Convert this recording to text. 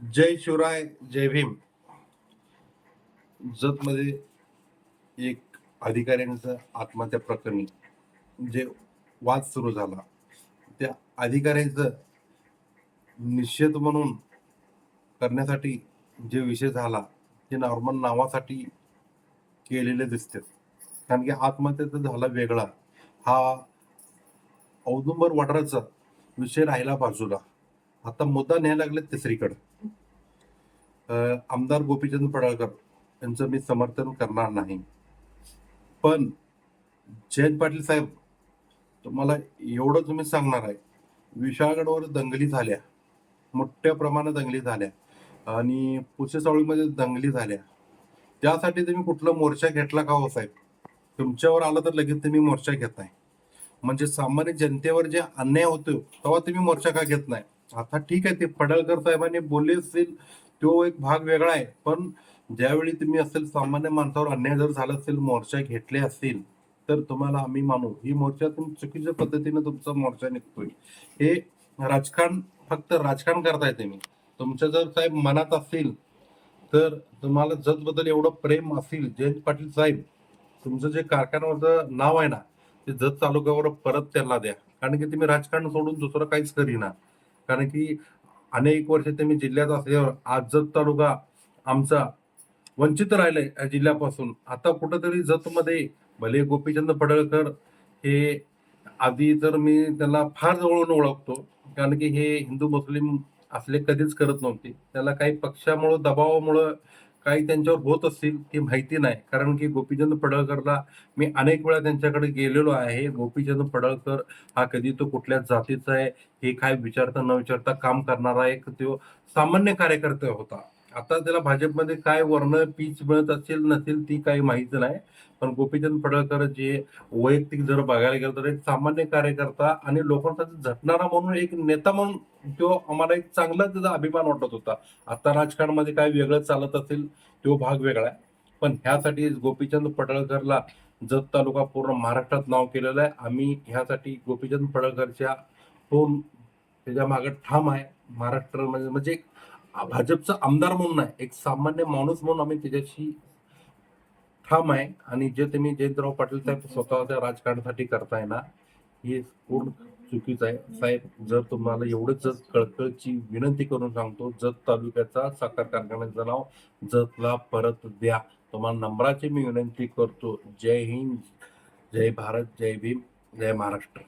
जय शिवराय जय भीम. जतमध्ये एक अधिकाऱ्यांचं आत्महत्या प्रकरणी जे वाद सुरू झाला त्या अधिकाऱ्यांचं निषेध म्हणून करण्यासाठी जे विषय झाला ते नॉर्मल नावासाठी केलेले दिसते कारण की आत्महत्येचा झाला वेगळा. हा औदुंबर वडराचा विषय राहिला बाजूला. आता मुद्दा न्यायला लागले तिसरीकडे. आमदार गोपीचंद पडळकर यांचं मी समर्थन करणार नाही. पण जयंत पाटील साहेब तुम्हाला एवढं तुम्ही सांगणार आहे विशाळगडवर दंगली झाल्या मोठ्या प्रमाणात दंगली झाल्या आणि पुसेसावळीमध्ये दंगली झाल्या. त्यासाठी तुम्ही कुठला मोर्चा घेतला का हो साहेब? तुमच्यावर आलं तर लगेच तुम्ही मोर्चा घेताय. म्हणजे सामान्य जनतेवर जे अन्याय होतो तेव्हा तुम्ही मोर्चा का घेत नाही? आता ठीक आहे ते पडळकर साहेबांनी बोलले असतील तो एक भाग वेगळा आहे. पण ज्यावेळी तुम्ही असेल सामान्य माणसावर अन्याय जर झाला असेल मोर्चा घेतले असतील तर तुम्हाला आम्ही मानू. ही मोर्चा चुकीच्या पद्धतीने तुमचा मोर्चा निघतोय. हे राजकारण फक्त राजकारण करताय तुम्ही. तुमच्या जर साहेब मनात असतील तर तुम्हाला जत बद्दल एवढं प्रेम असेल जयंत पाटील साहेब तुमचं जे कारखान्यावरचं नाव आहे ना ते जत तालुक्यावर परत त्यांना द्या. कारण की तुम्ही राजकारण सोडून दुसरं काहीच करीना. कारण की अनेक वर्ष तुम्ही जिल्ह्यात असल्यावर आज जत तालुका आमचा वंचित राहिलाय या जिल्ह्यापासून. आता कुठंतरी जतमध्ये भले गोपीचंद पडळकर हे आधी तर मी त्याला फार जवळून ओळखतो. कारण की हे हिंदू मुस्लिम असले कधीच करत नव्हते. त्याला काही पक्षामुळं दबावामुळं काही त्यांच्यावर होत असतील ती माहिती नाही. कारण की गोपीचंद पडळकरला मी अनेक वेळा त्यांच्याकडे गेलेलो आहे. गोपीचंद पडळकर हा कधी तो कुठल्या जातीचा आहे. हे काय विचारता न विचारता काम करणारा एक तो सामान्य कार्यकर्ता होता. आता त्याला भाजपमध्ये काय वर्ण पीच मिळत असेल नसेल ती काही माहीत नाही. पण गोपीचंद पडळकर जे वैयक्तिक जर बघायला गेलं तर एक सामान्य कार्यकर्ता आणि लोकांसाठी झटणारा म्हणून एक नेता म्हणून तो आम्हाला एक चांगला त्याचा अभिमान वाटत होता. आता राजकारणामध्ये काय वेगळं चालत असेल तो भाग वेगळा आहे. पण ह्यासाठी गोपीचंद पडळकरला जत तालुका पूर्ण महाराष्ट्रात नाव केलेलं आहे. आम्ही ह्यासाठी गोपीचंद पडळकरच्या पूर्ण त्याच्यामागे ठाम आहे. महाराष्ट्र म्हणजे म्हणजे भाजपचा आमदार म्हणून नाही एक सामान्य माणूस म्हणून आम्ही त्याच्याशी ठाम आहे. आणि जे तुम्ही जयंतराव पाटील साहेब स्वतःच्या राजकारणासाठी करताय ना हे पूर्ण चुकीचं आहे. साहेब जर तुम्हाला एवढंच जत कळकळची विनंती करून सांगतो जत तालुक्याचा साखर कारखान्याचं नाव जतला परत द्या. तुम्हाला नम्राची मी विनंती करतो. जय हिंद जय भारत जय भीम जय महाराष्ट्र.